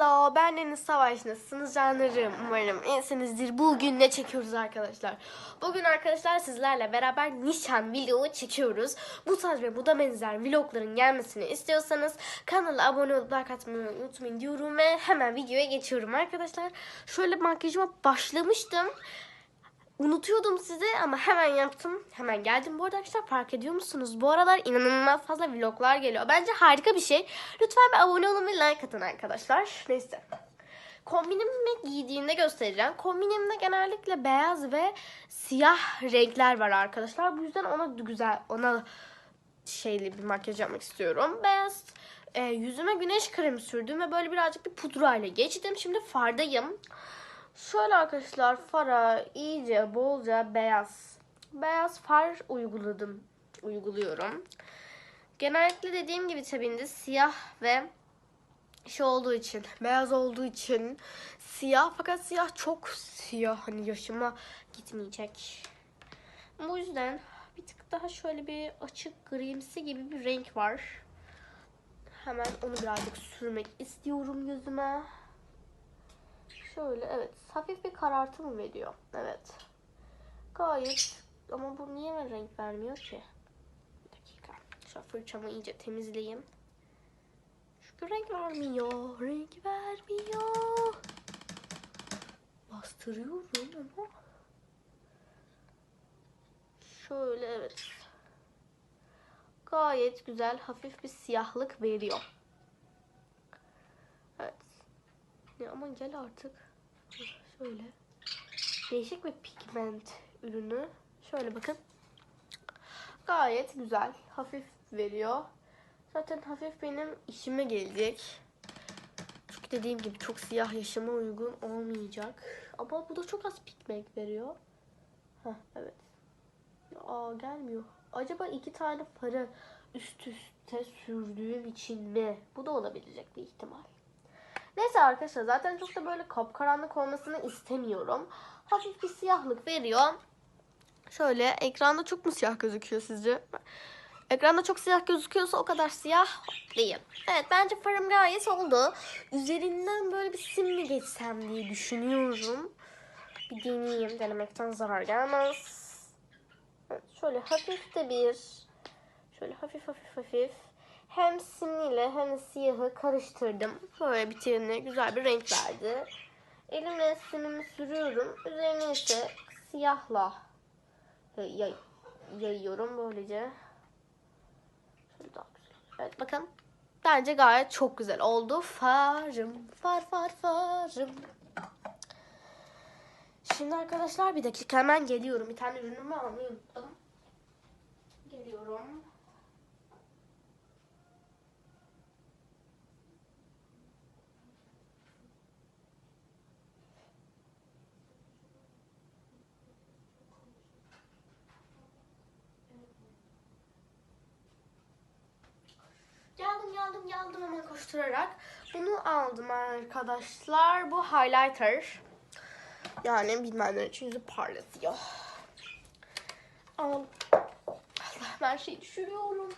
Hello, ben Deniz Savaş. Nasılsınız canlarım? Umarım iyisinizdir. Bugün ne çekiyoruz arkadaşlar? Bugün arkadaşlar sizlerle beraber nişan vlogu çekiyoruz. Bu tarz ve bu da benzer vlogların gelmesini istiyorsanız kanala abone olup like atmayı unutmayın diyorum ve hemen videoya geçiyorum arkadaşlar. Şöyle makyajıma başlamıştım. Unutuyordum sizi ama hemen yaptım. Hemen geldim. Bu arada arkadaşlar fark ediyor musunuz? Bu aralar inanılmaz fazla vloglar geliyor. Bence harika bir şey. Lütfen bir abone olun ve like atın arkadaşlar. Neyse. Kombinimi giydiğimde göstereceğim. Kombinimde genellikle beyaz ve siyah renkler var arkadaşlar. Bu yüzden ona güzel, ona şeyli bir makyaj yapmak istiyorum. Beyaz e, yüzüme güneş kremi sürdüm ve böyle birazcık bir pudra ile geçtim. Şimdi fardayım. Şöyle arkadaşlar fara iyice bolca beyaz beyaz far uyguladım. Uyguluyorum. Genellikle dediğim gibi tabii de siyah ve şey olduğu için, beyaz olduğu için siyah fakat siyah çok siyah hani yaşıma gitmeyecek. Bu yüzden bir tık daha şöyle bir açık grimsi gibi bir renk var. Hemen onu birazcık sürmek istiyorum gözüme. Şöyle evet. Hafif bir karartı mı veriyor? Evet. Gayet ama bu niye mi renk vermiyor ki? Bir dakika. Şu fırçamı iyice temizleyeyim. Çünkü renk vermiyor. Renk vermiyor. Bastırıyorum ama. Şöyle evet. Gayet güzel hafif bir siyahlık veriyor. Evet. Ya aman gel artık. Şöyle. Değişik bir pigment ürünü. Şöyle bakın. Gayet güzel. Hafif veriyor. Zaten hafif benim işime gelecek. Çünkü dediğim gibi çok siyah yaşama uygun olmayacak. Ama bu da çok az pigment veriyor. Heh, evet. Aa gelmiyor. Acaba iki tane para üst üste sürdüğüm için mi? Bu da olabilecek bir ihtimal. Neyse arkadaşlar zaten çok da böyle kapkaranlık olmasını istemiyorum. Hafif bir siyahlık veriyor. Şöyle ekranda çok mu siyah gözüküyor sizce? Ekranda çok siyah gözüküyorsa o kadar siyah değil. Evet bence farım gayet oldu. Üzerinden böyle bir sim mi geçsem diye düşünüyorum. Bir deneyeyim. Denemekten zarar gelmez. Evet, şöyle hafif de bir şöyle hafif hafif hafif hem simliyle hem siyahı karıştırdım. Böyle bitirine güzel bir renk verdi. Elimle simimi sürüyorum. Üzerine ise siyahla yay yayıyorum böylece. Evet bakın. Bence gayet çok güzel oldu. Farım, far far farım. Şimdi arkadaşlar bir dakika hemen geliyorum. Bir tane ürünümü unuttum. Geliyorum. Geldim geldim koşturarak. Bunu aldım arkadaşlar. Bu highlighter. Yani bilmeyenler için yüzü parlatıyor. Al. Allah ben şey düşürüyorum.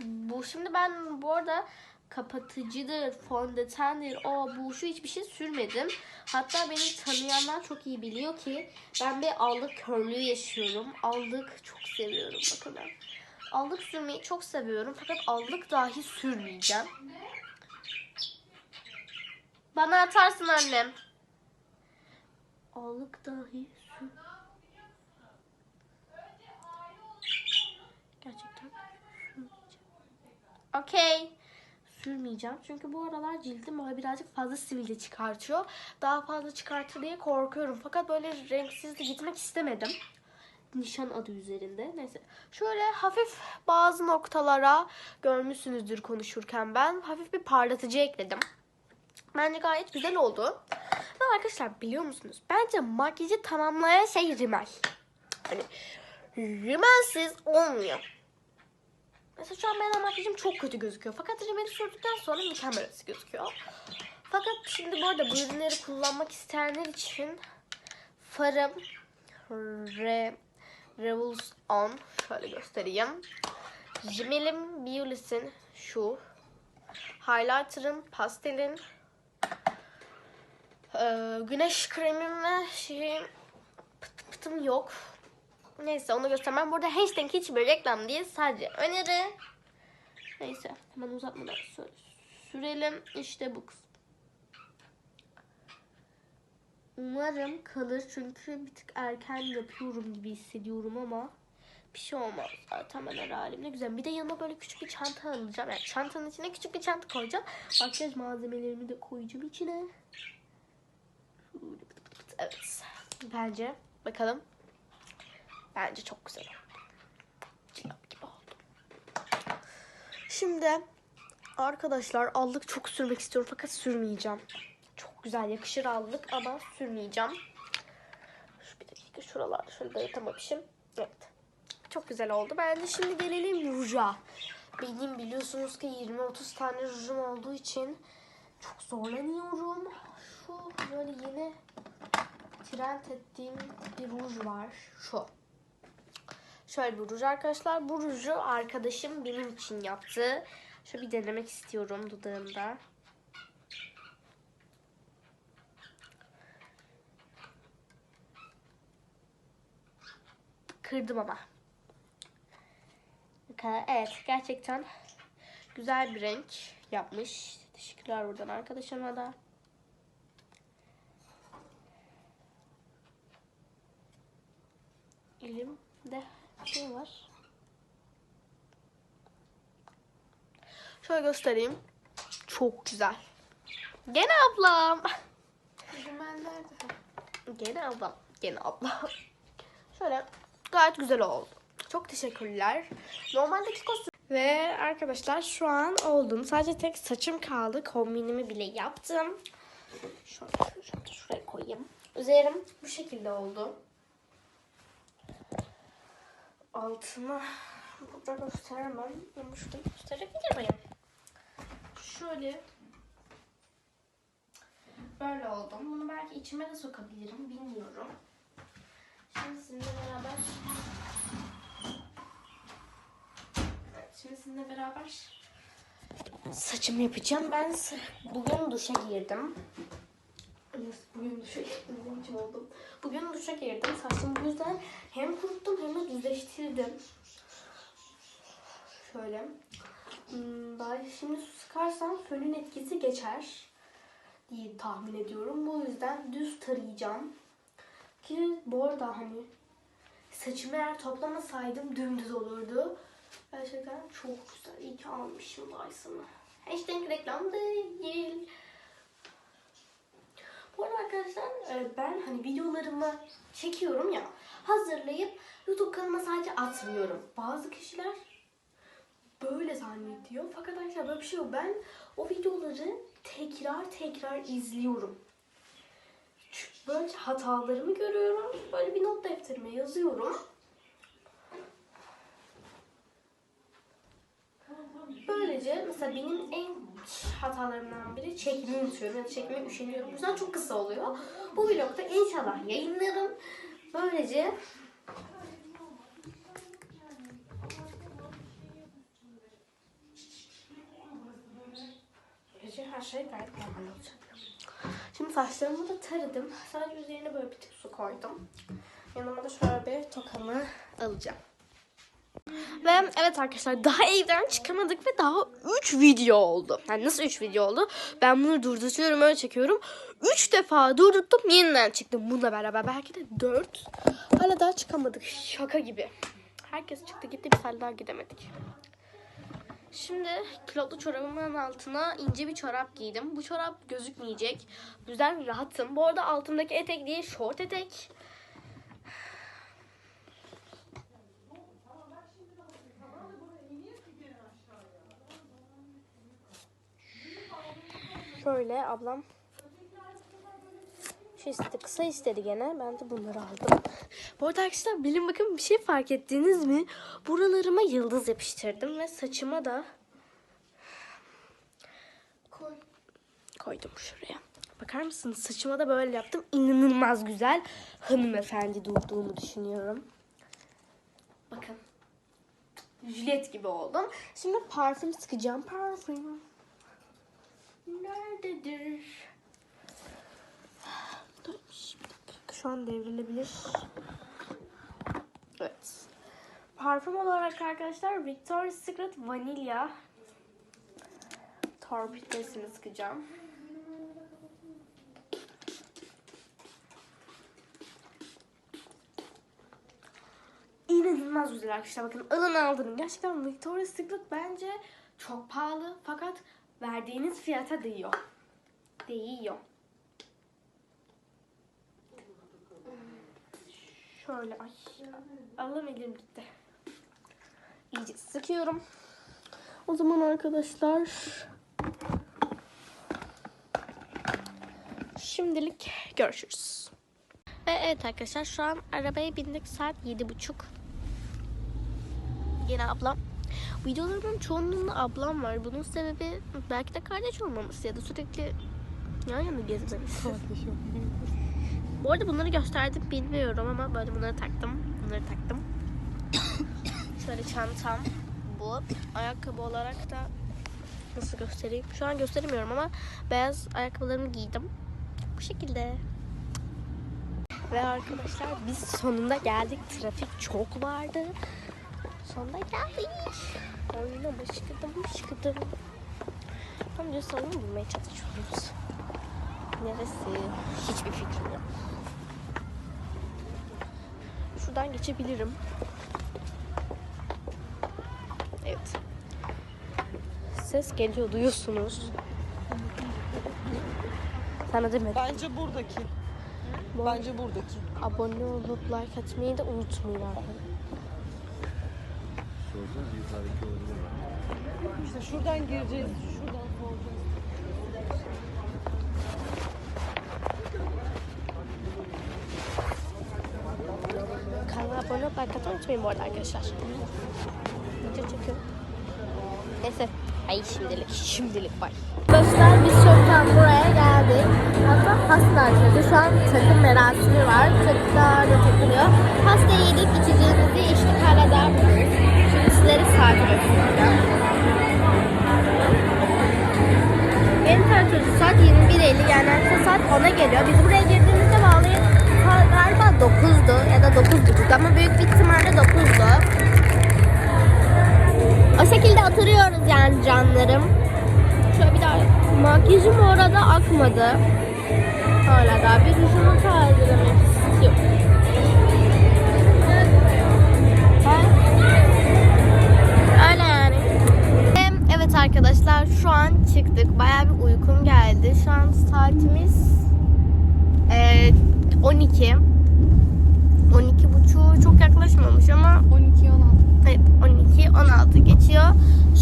Bu şimdi ben bu arada kapatıcıdır, fondötendir, o bu şu hiçbir şey sürmedim. Hatta beni tanıyanlar çok iyi biliyor ki ben bir allık körlüğü yaşıyorum. Allık çok seviyorum bakın ben. Allık sürmeyi çok seviyorum fakat allık dahi sürmeyeceğim. Bana atarsın annem. Allık dahi sür. Gerçekten sürmeyeceğim. Okey. Sürmeyeceğim. Çünkü bu aralar cildim böyle birazcık fazla sivilce çıkartıyor. Daha fazla çıkartır diye korkuyorum. Fakat böyle renksiz de gitmek istemedim nişan adı üzerinde. Neyse. Şöyle hafif bazı noktalara görmüşsünüzdür konuşurken ben hafif bir parlatıcı ekledim. Bence gayet güzel oldu. Ve arkadaşlar biliyor musunuz? Bence makyajı tamamlayan şey rimel. Hani rimelsiz olmuyor. Mesela şu an benim makyajım çok kötü gözüküyor. Fakat rimeli sürdükten sonra mükemmel gözüküyor. Fakat şimdi bu arada bu ürünleri kullanmak isteyenler için farım re Revels On. Şöyle göstereyim. Rimelim Biolis'in şu highlighter'ım, pastelin, ee, güneş kremim ve şeyim pıt pıtım yok. Neyse onu göstermem. Burada hashtag hiçbir reklam değil. Sadece öneri. Neyse hemen uzatmadan sürelim. İşte bu kısım. Umarım kalır çünkü bir tık erken yapıyorum gibi hissediyorum ama bir şey olmaz. Zaten ben her halimle güzel. Bir de yanıma böyle küçük bir çanta alacağım. Yani çantanın içine küçük bir çanta koyacağım. Makyaj malzemelerimi de koyacağım içine. Evet. Bence bakalım. Bence çok güzel oldu. Gibi oldu. Şimdi arkadaşlar allık çok sürmek istiyorum fakat sürmeyeceğim. Güzel yakışır allık ama sürmeyeceğim. Şu bir dakika şuralarda şöyle dayatamamışım. Evet. Çok güzel oldu. Ben de şimdi gelelim ruja. Benim biliyorsunuz ki 20-30 tane rujum olduğu için çok zorlanıyorum. Şu böyle yeni trend ettiğim bir ruj var. Şu. Şöyle bir ruj arkadaşlar. Bu ruju arkadaşım benim için yaptı. Şöyle bir denemek istiyorum dudağımda. Kırdım ama. Evet gerçekten güzel bir renk yapmış. Teşekkürler buradan arkadaşıma da. Elimde şey var. Şöyle göstereyim. Çok güzel. Gene ablam. Gene ablam. Gene ablam. Şöyle gayet güzel oldu. Çok teşekkürler. Normaldeki kostüm. Ve arkadaşlar şu an oldum. Sadece tek saçım kaldı. Kombinimi bile yaptım. Şöyle şuraya, şuraya koyayım. Üzerim bu şekilde oldu. Altına burada gösteremem. Ama şurada gösterebilir miyim? Şöyle böyle oldum. Bunu belki içime de sokabilirim. Bilmiyorum. Şimdi sizinle beraber şimdi sizinle beraber saçımı yapacağım. Ben bugün duşa girdim. Bugün duşa girdim? Biçim oldum? Bugün duşa girdim. Saçımı bu yüzden hem kuruttum hem de düzleştirdim. Şöyle. Hmm, Daha şimdi su sıkarsam fönün etkisi geçer diye tahmin ediyorum. Bu yüzden düz tarayacağım. Ki bu arada hani saçımı eğer toplamasaydım dümdüz olurdu. Gerçekten çok güzel. İyi ki almışım Dyson'ı. Hashtag reklam değil. Bu arada arkadaşlar e, ben hani videolarımı çekiyorum ya hazırlayıp YouTube kanalıma sadece atmıyorum. Bazı kişiler böyle zannediyor. Fakat arkadaşlar böyle bir şey yok. Ben o videoları tekrar tekrar izliyorum. Çünkü Böyle hatalarımı görüyorum. Böyle bir not defterime yazıyorum. Böylece mesela benim en hatalarımdan biri çekmeyi unutuyorum ya da üşeniyorum. Bu yüzden çok kısa oluyor. Bu vlogda inşallah yayınlarım. Böylece Böylece her şey gayet normal olacak. Şimdi saçlarımı da taradım. Sadece üzerine böyle bir tık su koydum. Yanıma da şöyle bir tokamı alacağım. Ve evet arkadaşlar daha evden çıkamadık ve daha 3 video oldu. Yani nasıl 3 video oldu? Ben bunu durduruyorum öyle çekiyorum. 3 defa durdurttum yeniden çıktım bununla beraber. Belki de 4. Hala daha çıkamadık. Şaka gibi. Herkes çıktı gitti biz hala daha gidemedik. Şimdi kilotlu çorabımın altına ince bir çorap giydim. Bu çorap gözükmeyecek. Bu yüzden rahatım. Bu arada altımdaki etek değil short etek. Şöyle ablam istedi, kısa istedi gene. Ben de bunları aldım. Bu arada arkadaşlar bilin bakın bir şey fark ettiniz mi? Buralarıma yıldız yapıştırdım ve saçıma da koy, koydum şuraya. Bakar mısınız? Saçıma da böyle yaptım. İnanılmaz güzel hanımefendi durduğumu düşünüyorum. Bakın. Juliet gibi oldum. Şimdi parfüm sıkacağım. Parfüm. Şu an devrilebilir. Evet. Parfüm olarak arkadaşlar Victoria's Secret Vanilla torpilesini sıkacağım. İnanılmaz güzel arkadaşlar. Bakın alın aldırın. Gerçekten Victoria's Secret bence çok pahalı fakat verdiğiniz fiyata değiyor. Değiyor. Şöyle ay. Allah'ım elim gitti. İyice sıkıyorum. O zaman arkadaşlar şimdilik görüşürüz. Ve evet arkadaşlar şu an arabaya bindik saat yedi buçuk. Yine ablam. Videolarımın çoğunluğunda ablam var. Bunun sebebi belki de kardeş olmaması ya da sürekli yan yana gezmemiz. Bu arada bunları gösterdim bilmiyorum ama böyle bunları taktım. Bunları taktım. Şöyle çantam bu. Ayakkabı olarak da nasıl göstereyim? Şu an gösteremiyorum ama beyaz ayakkabılarımı giydim. Bu şekilde. Ve arkadaşlar biz sonunda geldik. Trafik çok vardı. Sonunda geldik. Oyuna başladım, başladım. Tam salonu bulmaya çalışıyoruz. Neresi? Hiçbir fikrim yok. Şuradan geçebilirim. Evet. Ses geliyor, duyuyorsunuz. Sana demedim. Bence buradaki. Bence buradaki. Abone olup like atmayı da unutmayın arkadaşlar. Sorsanız yukarıdaki olabilir mi? İşte şuradan gireceğiz. Şuradan like atmayı unutmayın bu arada arkadaşlar. Video çekiyorum. Neyse. Ay şimdilik, şimdilik bay. Arkadaşlar biz çoktan buraya geldik. Hatta açıldı. Şu an takım merasimi var. Çocuklar da takılıyor. Pasta yedik, içeceğimizi içtik. Hala daha buradayız. Şimdi sizleri saat göstereceğim. Benim tartıyordu saat 21.50 yani saat 10'a geliyor. Biz buraya galiba 9'du ya da 9.30 ama büyük bir ihtimalle 9'du. O şekilde oturuyoruz yani canlarım. Şöyle bir daha makyajım orada akmadı. Hala daha bir yüzümü tazelemek istiyorum. Öyle yani. Evet arkadaşlar şu an çıktık. Bayağı bir uykum geldi. Şu an saatimiz e, 12. 12 buçuğu çok yaklaşmamış ama 12 16. Evet 12 16 geçiyor.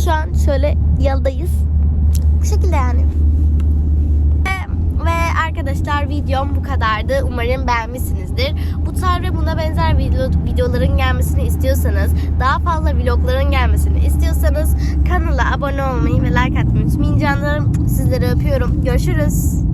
Şu an şöyle yoldayız. Bu şekilde yani. Ve, ve arkadaşlar videom bu kadardı. Umarım beğenmişsinizdir. Bu tarz ve buna benzer video, videoların gelmesini istiyorsanız, daha fazla vlogların gelmesini istiyorsanız kanala abone olmayı ve like atmayı unutmayın canlarım. Sizleri öpüyorum. Görüşürüz.